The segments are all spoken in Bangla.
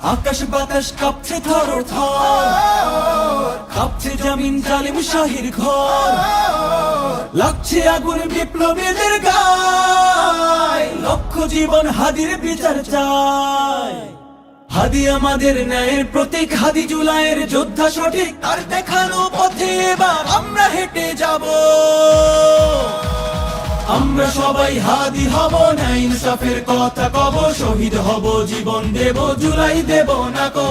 আকাশ বাতাস কাঁপছে থর কাঁপছে জমিন জালিম শাহির ঘর। লাগছে আগুন বিপ্লবীদের গায়। লক্ষ জীবন হাদির বিচার চায়। হাদি আমাদের ন্যায়ের প্রতীক, হাদি জুলাইয়ের যোদ্ধা সঠিক। তার দেখানো পথে এবার আমরা হেঁটে যাব। আমরা সবাই হাদি হব না ইনসাফের কথা কব, শহীদ হব, জীবন দেব, জুলাই দেব না কো।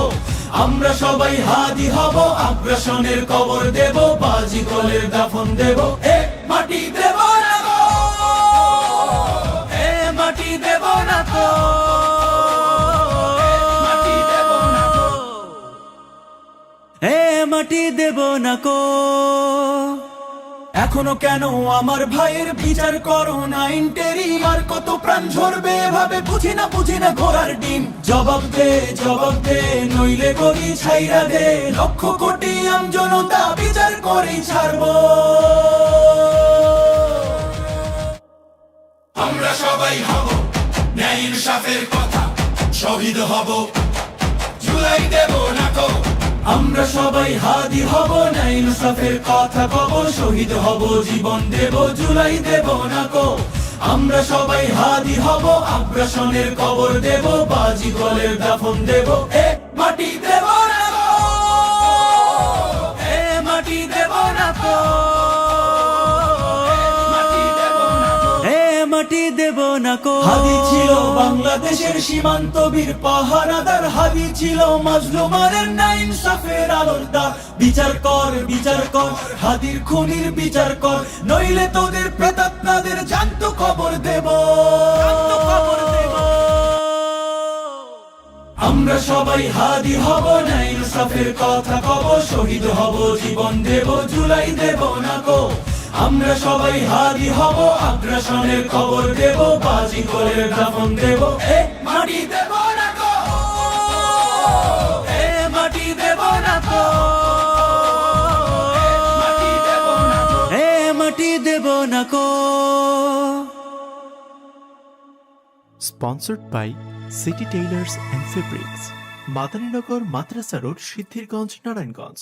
আমরা সবাই হাদি হব, আগ্রাসনের কবর দেব, বাজি কলের দাফন দেব। এ মাটি দেব না গো এ মাটি দেব না না এ মাটি দেব না কো। এখনও কেন আমার ভাইয়ের বিচার করো না? ইন্টেরি আর কত প্রাণ ঝরবে? এভাবে বুঝি না বুঝি না ঘোড়ার ডিম। জবাব দে জবাব দে, নইলে করি ছাইরা দে। লক্ষ কোটি আম জনতা বিচার করেই ছাড়বো। আমরা সবাই হব ন্যায় ইনসাফের কথা। শহীদ হব, জুলাই দেব না কো আমরা সবাই হাদি হব না ইনসাফের কথা কব, শহীদ হব, জীবন দেব, জুলাই দেব না কো। আমরা সবাই হাদি হব, আগ্রাসনের কবর দেব, বাজি গলের দাফন দেব, এ মাটি দেব না কো। হাদি ছিল বাংলাদেশের সীমান্ত বীর, পাহারাদার হাদি ছিল মাজলুমারের না ইনসাফের আলোর দা বিচার কর বিচার কর, হাদির খুনির বিচার কর, নইলে তোদের প্রেতাত্মাদের জান্ত কবর দেব। দেব আমরা সবাই হাদি হব না ইনসাফের কথা কব, শহীদ হব, জীবন দেব, জুলাই দেব না কো। আমরা সবাই হাদি হব আগ্রাসনের খবর দেব বাজি করে দাফন দেব। এ মাটি দেব না গো এ মাটি দেব না কো মাটি দেব না কো এ মাটি দেব না কো sponsored by city tailors and fabrics Madaninagar Madrasa road Siddhirganj Narayanganj.